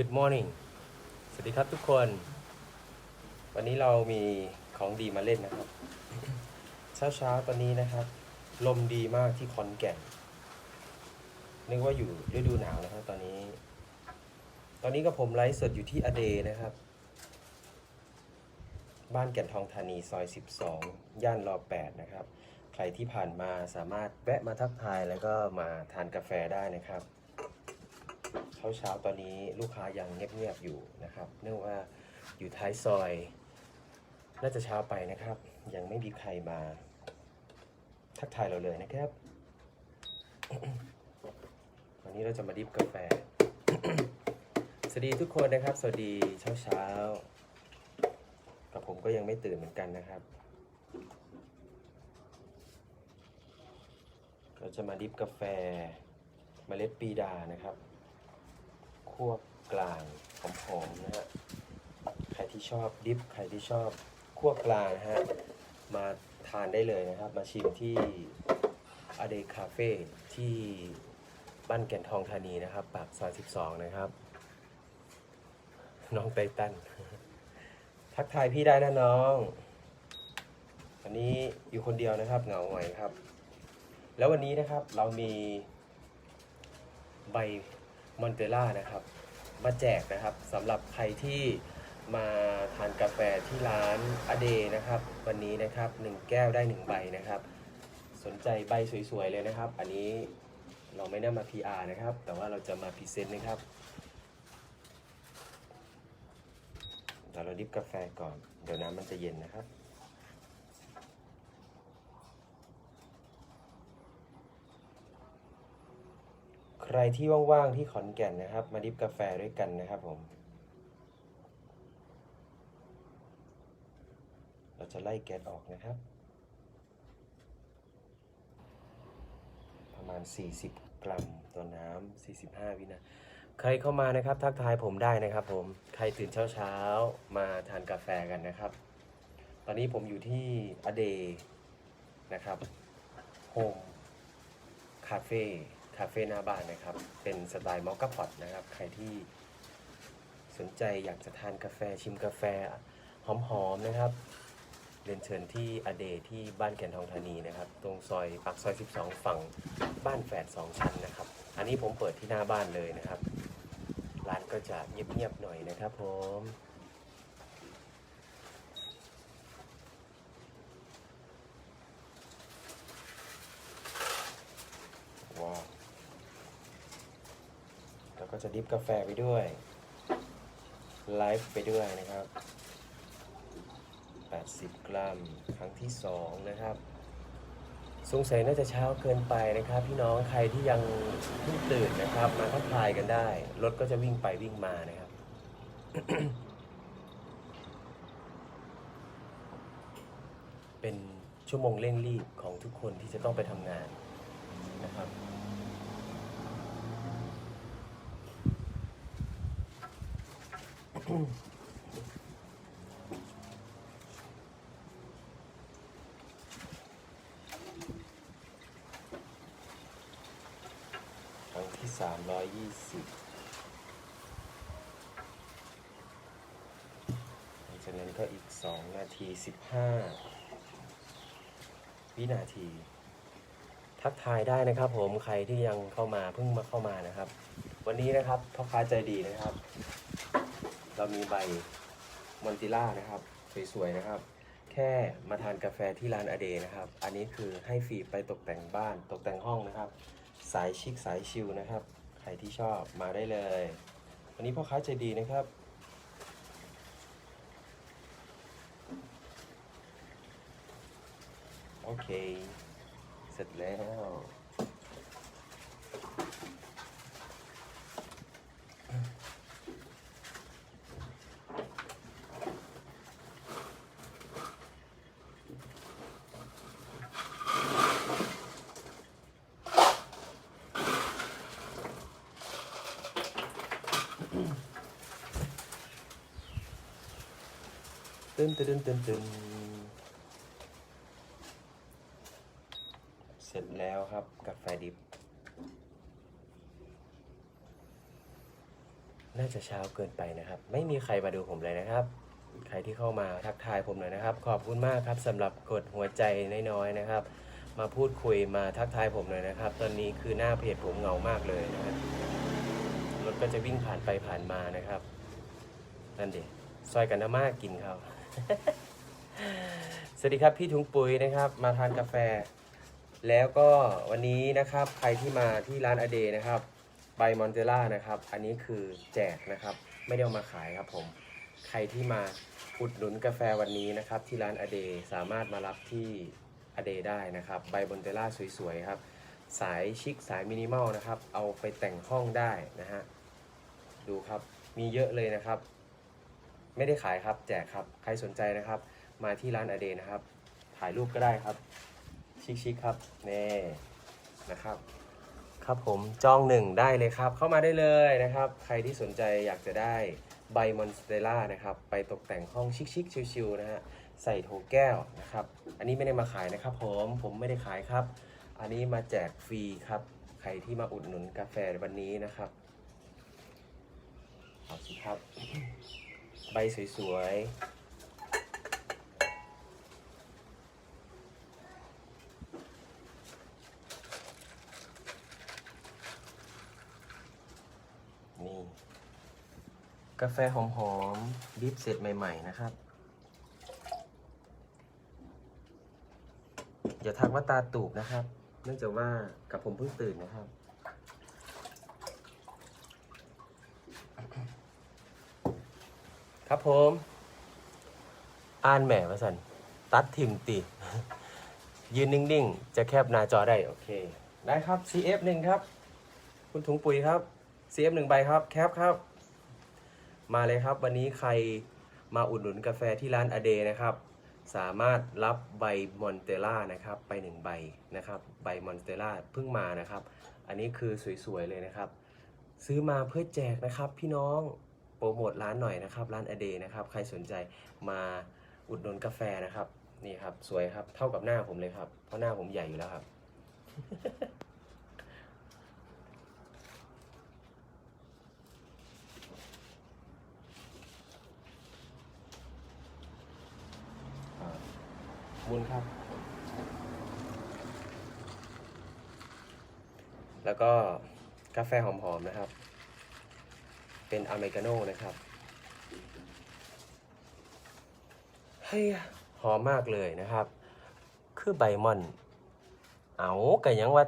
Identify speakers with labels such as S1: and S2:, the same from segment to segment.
S1: Good morning สวัสดีครับทุกคน วันนี้เรามีของดีมาเล่นนะครับ เช้าเช้าๆตอนนี้นะครับ ลมดีมากที่ขอนแก่นนึกว่าอยู่ฤดูหนาวนะครับ ตอนนี้ ตอนนี้ก็ผมไลฟ์สดอยู่ที่อเดนะครับ บ้านแก่นทองธานีซอย 12 ย่านรอ8นะครับ ใครที่ผ่านมาสามารถแวะมาทักทายแล้วก็มาทานกาแฟได้นะครับ เช้าเช้าตอนนี้ลูกค้ายังเงียบๆอยู่นะครับ เนื่องว่าอยู่ท้ายซอย น่าจะเช้าไปนะครับ ยังไม่มีใครมา ทักทายเราเลยนะครับ วันนี้เราจะมาดิฟกาแฟ สวัสดีทุกคนนะครับ สวัสดีเช้าเช้ากับผมก็ยังไม่ตื่นเหมือนกันนะครับเราจะมาดิฟกาแฟเมล็ดปีดานะครับ คั่วกลางหอมๆนะฮะใครที่ชอบดิฟใครที่ชอบคั่วกลางนะฮะมาทานได้เลยนะครับ มาชิมที่อเดคาเฟ่ที่บ้านแก่นทองธานีนะครับ ปากซอย12 นะครับ น้องไตตัน ทักทายพี่ได้นะน้อง วันนี้อยู่คนเดียวนะครับเหงาหน่อยครับ แล้ววันนี้นะครับเรามีใบ มอนเตล่านะครับ มาแจกนะครับสำหรับใครที่มาทานกาแฟที่ร้านอเดนะครับ วันนี้นะครับหนึ่งแก้วได้หนึ่งใบนะครับ สนใจใบสวยๆเลยนะครับ อันนี้เราไม่ได้มา PR นะครับ แต่ว่าเราจะมาพรีเซนต์นะครับเดี๋ยวเราดิบกาแฟก่อน เดี๋ยวน้ำมันจะเย็นนะครับ ใครที่ว่างๆที่ขอนแก่นนะครับ มาดิบกาแฟด้วยกันนะครับผม เราจะไล่แก๊สออกนะครับ ประมาณ 40 กรัมต่อน้ำ45 วินาใครเข้ามานะครับ ทักทายผมได้นะครับ ผม ใครตื่นเช้าๆ มาทานกาแฟกันนะครับ ตอนนี้ผมอยู่ที่อเดนะครับโฮมคาเฟ่ คาเฟ่หน้าบ้านนะครับ เป็นสไตล์มอคค่าพอตนะครับ ใครที่สนใจอยากจะทานกาแฟชิมกาแฟหอมๆนะครับ เรียนเชิญที่อเดที่บ้านแก่นทองธานีนะครับ ตรงซอยปากซอย 12 ฝั่งบ้านแฝด2ชั้นนะครับ อันนี้ผมเปิดที่หน้าบ้านเลยนะครับ ร้านก็จะเงียบๆหน่อยนะครับผม ว้าวแล้ว ก็จะดิฟกาแฟไปด้วย ไลฟ์ไปด้วยนะครับ 80 กรัม ครั้งที่ 2 นะครับ สงสัยน่าจะเช้าเกินไปนะครับ พี่น้องใครที่ยังเพิ่งตื่นนะครับ มาทักทายกันได้ รถก็จะวิ่งไปวิ่งมานะครับเป็นชั่วโมงเร่งรีบของทุกคนที่จะต้องไปทำงานนะครับ ครั้งที่สามร้อยยี่สิบหลังจากนั้นก็อีกสองนาทีสิบห้าวินาที ทักทายได้นะครับผมใครที่ยังเข้ามาเพิ่งมาเข้ามานะครับ วันนี้นะครับพ่อค้าใจดีนะครับ เรามีใบมอนติล่านะครับ สวยๆนะครับ แค่มาทานกาแฟที่ร้านอเดนะครับ อันนี้คือให้ฟรีไปตกแต่งบ้าน ตกแต่งห้องนะครับ สายชิคสายชิลนะครับ ใครที่ชอบมาได้เลย วันนี้พ่อค้าใจดีนะครับโอเค เสร็จแล้ว นตึ้นตึ้นตึ้นเสร็จแล้วครับกาแฟดิบ น่าจะเช้าเกินไปนะครับ ไม่มีใครมาดูผมเลยนะครับ ใครที่เข้ามาทักทายผมหน่อยนะครับ ขอบคุณมากครับสำหรับกดหัวใจน้อยๆนะครับ มาพูดคุยมาทักทายผมหน่อยนะครับ ตอนนี้คือหน้าเพจผมเหงามากเลยนะครับรถก็จะวิ่งผ่านไปผ่านมานะครับ นั่นเด็ซอยกันนะมากกินเขาว สวัสดีครับพี่ถุงปุ๋ยนะครับ มาทานกาแฟ แล้วก็วันนี้นะครับใครที่มาที่ร้านอเดนะครับใบมอนเตล่านะครับ อันนี้คือแจกนะครับ ไม่ได้เอามาขายครับผม ใครที่มาอุดหนุนกาแฟวันนี้นะครับ ที่ร้านอเดสามารถมารับที่อเดได้นะครับ ใบบอนเตล่าสวยๆครับ สายชิคสายมินิมอลนะครับ เอาไปแต่งห้องได้นะฮะ ดูครับมีเยอะเลยนะครับ ไม่ได้ขายครับ แจกครับ ใครสนใจนะครับ มาที่ร้านอเดนะครับ ถ่ายรูปก็ได้ครับ ชิคๆครับนี่นะครับ ครับผมจองหนึ่งได้เลยครับ เข้ามาได้เลยนะครับ ใครที่สนใจอยากจะได้ใบมอนสเตล่านะครับ ไปตกแต่งห้องชิคๆชิวๆนะฮะใส่โถแก้วนะครับ อันนี้ไม่ได้มาขายนะครับ ผมผมไม่ได้ขายครับ อันนี้มาแจกฟรีครับ ใครที่มาอุดหนุนกาแฟวันนี้นะครับเอาสิครับ ใบสวยๆ นี่ กาแฟหอมๆดริฟเสร็จใหม่ ๆ นะครับ อย่าทักว่าตาตูบนะครับ เนื่องจากว่ากับผมเพิ่งตื่นนะครับ ครับผม อ่านแหม่มาสันตัดทิมตียืนนิ่งๆ จะแคบหน้าจอได้ โอเค ได้ครับ CF หนึ่งครับ คุณถุงปุ๋ยครับ CF หนึ่งใบครับ แคปครับ มาเลยครับ วันนี้ใครมาอุดหนุนกาแฟที่ร้านอเดนะครับ สามารถรับใบมอนเตล่านะครับ ไปหนึ่งใบนะครับ ใบมอนเตล่าเพิ่งมานะครับ อันนี้คือสวยๆเลยนะครับ ซื้อมาเพื่อแจกนะครับพี่น้อง โปรโมทร้านหน่อยนะครับร้านอเดนะครับใครสนใจมาอุดหนุนกาแฟนะครับนี่ครับสวยครับเท่ากับหน้าผมเลยครับ เพราะหน้าผมใหญ่อยู่แล้วครับอ่ามุนครับ แล้วก็กาแฟหอมๆนะครับ เป็นอเมริกาโน่นะครับเฮ้ยหอมมากเลยนะครับ คือใบมอน เอากันยังว่า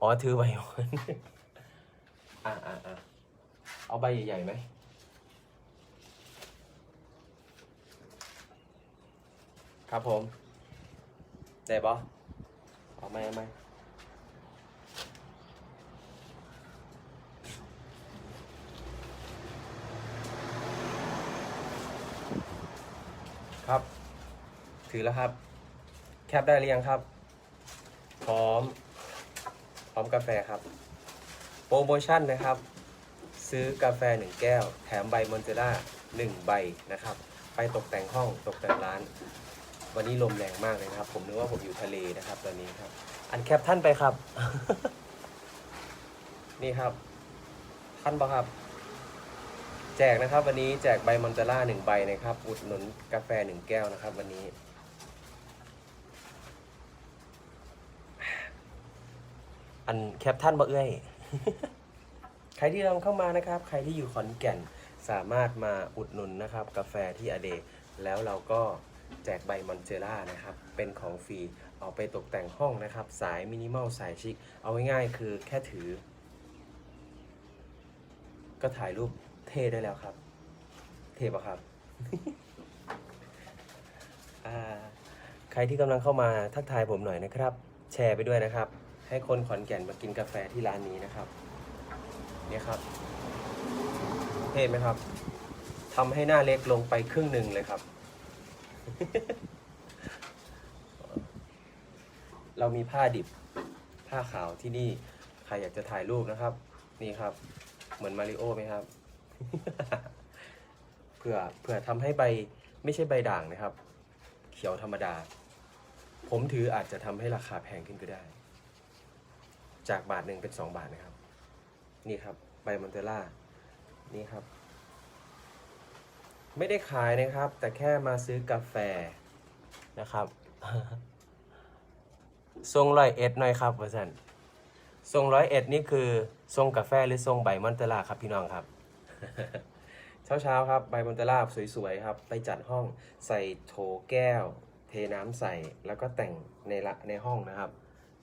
S1: อ๋อถือใบมอนอะอะอะเอาใบใหญ่ๆไหมครับผม ได้ปะเอาไหมเอาไหม ถือแล้วครับ แคปได้หรือยังครับ พร้อม พร้อมกาแฟครับ โปรโมชั่นนะครับ ซื้อกาแฟ 1 แก้ว แถมใบมอนเจล่า1ใบนะครับ ไปตกแต่งห้องตกแต่งร้าน วันนี้ลมแรงมากเลยนะครับ ผมนึกว่าผมอยู่ทะเลนะครับ ตอนนี้ครับ อันแคปท่านไปครับ นี่ครับ ท่านปะครับแจกนะครับวันนี้แจกใบมอนเจล่าหนึ่งใบนะครับ อุดหนุนกาแฟหนึ่งแก้วนะครับ วันนี้ อันแคปท่านบ่เอ้ยใครที่กำลังเข้ามานะครับ ใครที่อยู่ขอนแก่นสามารถมาอุดหนุนนะครับ กาแฟที่อเด แล้วเราก็แจกใบมอนเจล่านะครับ เป็นของฟรีเอาไปตกแต่งห้องนะครับ สายมินิมอลสายชิค เอาง่ายๆคือแค่ถือ ก็ถ่ายรูปเท่ได้แล้วครับ เท่ปะครับ ใครที่กำลังเข้ามาทักทายผมหน่อยนะครับ แชร์ไปด้วยนะครับ ให้คนขอนแก่นมากินกาแฟที่ร้านนี้นะครับ เนี่ยครับเท่ไหมครับทำให้หน้าเล็กลงไปครึ่งหนึ่งเลยครับ เรามีผ้าดิบ ผ้าขาวที่นี่ ใครอยากจะถ่ายรูปนะครับ นี่ครับ เหมือนมาริโอไหมครับ เพื่อเพื่อทำให้ใบไม่ใช่ใบด่างนะครับ เขียวธรรมดา ผมถืออาจจะทำให้ราคาแพงขึ้นก็ได้ จากบาทหนึ่งเป็นสองบาทนะครับ นี่ครับใบมอนเตล่านี่ครับ ไม่ได้ขายนะครับ แต่แค่มาซื้อกาแฟนะครับทรงร้อยเอ็ดหน่อยครับว่าสันทรงร้อยเอ็ดนี่คือทรงกาแฟหรือทรงใบมอนเตล่าครับพี่น้องครับเช้าเช้าๆครับใบมอนเตล่าสวยๆครับ ไปจัดห้องใส่โถแก้ว เทน้ำใส่แล้วก็แต่งในละในห้องนะครับ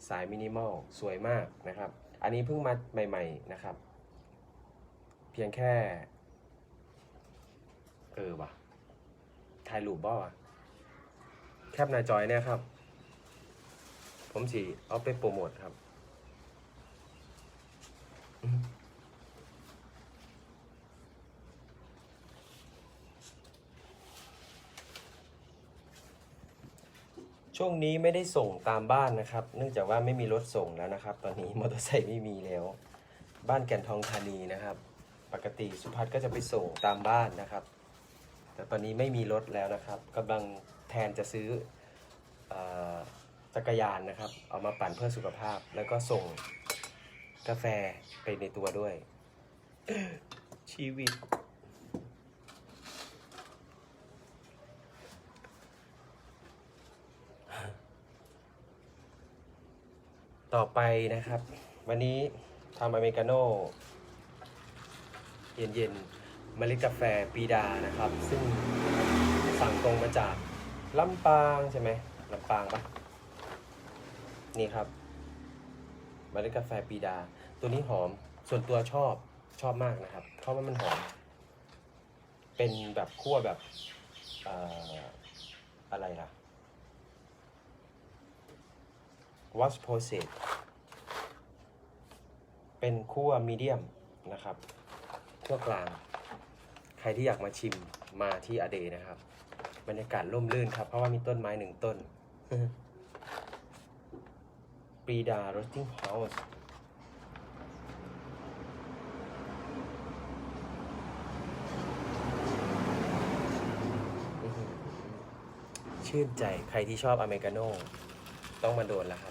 S1: สายมินิมอลสวยมากนะครับ อันนี้เพิ่งมาใหม่ๆนะครับ เพียงแค่ เออวะถ่ายรูปบ่วะแคปหน้าจอยเนี่ยครับ ผมสีเอาไปโปรโมทครับ ช่วงนี้ไม่ได้ส่งตามบ้านนะครับ เนื่องจากว่าไม่มีรถส่งแล้วนะครับ ตอนนี้มอเตอร์ไซค์ไม่มีแล้ว บ้านแก่นทองธานีนะครับ ปกติสุพัฒน์ก็จะไปส่งตามบ้านนะครับ แต่ตอนนี้ไม่มีรถแล้วนะครับกำลังแทนจะซื้อเออจักรยานนะครับ เอามาปั่นเพื่อสุขภาพ แล้วก็ส่งกาแฟไปในตัวด้วย ชีวิต ต่อไปนะครับ วันนี้ทำอเมริกาโน่เย็นๆเมล็ดกาแฟปีดานะครับ ซึ่งสั่งตรงมาจากลำปางใช่ไหมลำปางปะนี่ครับเมล็ดกาแฟปีดา ตัวนี้หอมส่วนตัวชอบชอบมากนะครับ เพราะว่ามันหอม เป็นแบบคั่วแบบเอ่ออะไรล่ะ wash process เป็นคั่วมีเดียมนะครับคั่วกลาง ใครที่อยากมาชิมมาที่อเดนะครับ บรรยากาศร่มรื่นครับ เพราะว่ามีต้นไม้หนึ่งต้นปรีดา roasting house ชื่นใจใครที่ชอบอเมริกาโน่ต้องมาโดนแล้วครับ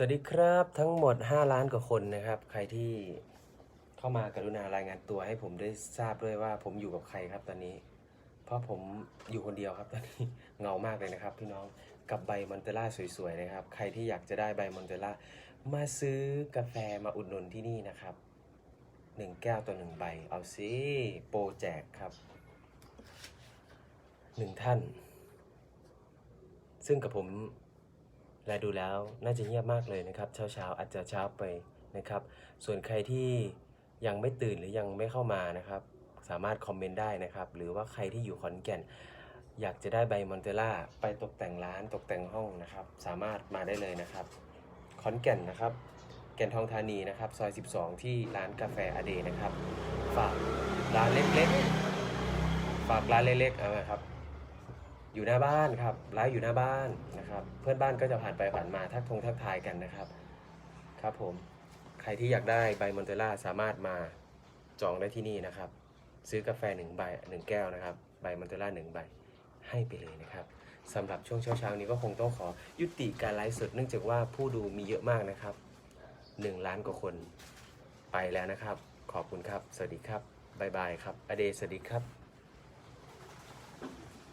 S1: สวัสดีครับทั้งหมด 5 ล้านกว่าคนนะครับ ใครที่เข้ามากรุณารายงานตัวให้ผมได้ทราบด้วยว่าผมอยู่กับใครครับตอนนี้ เพราะผมอยู่คนเดียวครับตอนนี้เงามากเลยนะครับ พี่น้องกับใบมอนเตล่าสวยๆนะครับ ใครที่อยากจะได้ใบมอนเตล่ามาซื้อกาแฟมาอุดหนุนที่นี่นะครับหนึ่งแก้วต่อหนึ่งใบ เอาสิโปรแจกครับหนึ่งท่าน ซึ่งกับผม และดูแล้วน่าจะเงียบมากเลยนะครับเช้าเช้าๆอาจจะเช้าไปนะครับ ส่วนใครที่ยังไม่ตื่นหรือยังไม่เข้ามานะครับ สามารถคอมเมนต์ได้นะครับ หรือว่าใครที่อยู่ขอนแก่น อยากจะได้ใบมอนเตล่าไปตกแต่งร้านตกแต่งห้องนะครับ สามารถมาได้เลยนะครับ ขอนแก่นนะครับ แก่นทองธานีนะครับ ซอย 12 ที่ร้านกาแฟอเดนะครับ ฝากร้านเล็กๆ ฝากร้านเล็กๆเอาไว้ครับ อยู่หน้าบ้านครับร้านอยู่หน้าบ้านนะครับ เพื่อนบ้านก็จะผ่านไปผ่านมาทักทงทักทายกันนะครับ ครับผมใครที่อยากได้ใบมอนเตล่าสามารถมาจองได้ที่นี่นะครับ ซื้อกาแฟหนึ่งใบหนึ่งแก้วนะครับ ใบมอนเตล่าหนึ่งใบให้ไปเลยนะครับสำหรับช่วงเช้าๆนี้ก็คงต้องขอยุติการไลฟ์สดเนื่องจากว่าผู้ดูมีเยอะมากนะครับหนึ่งล้านกว่าคนไปแล้วนะครับ ขอบคุณครับ สวัสดีครับบ๊ายบายครับ อเดย์สวัสดีครับ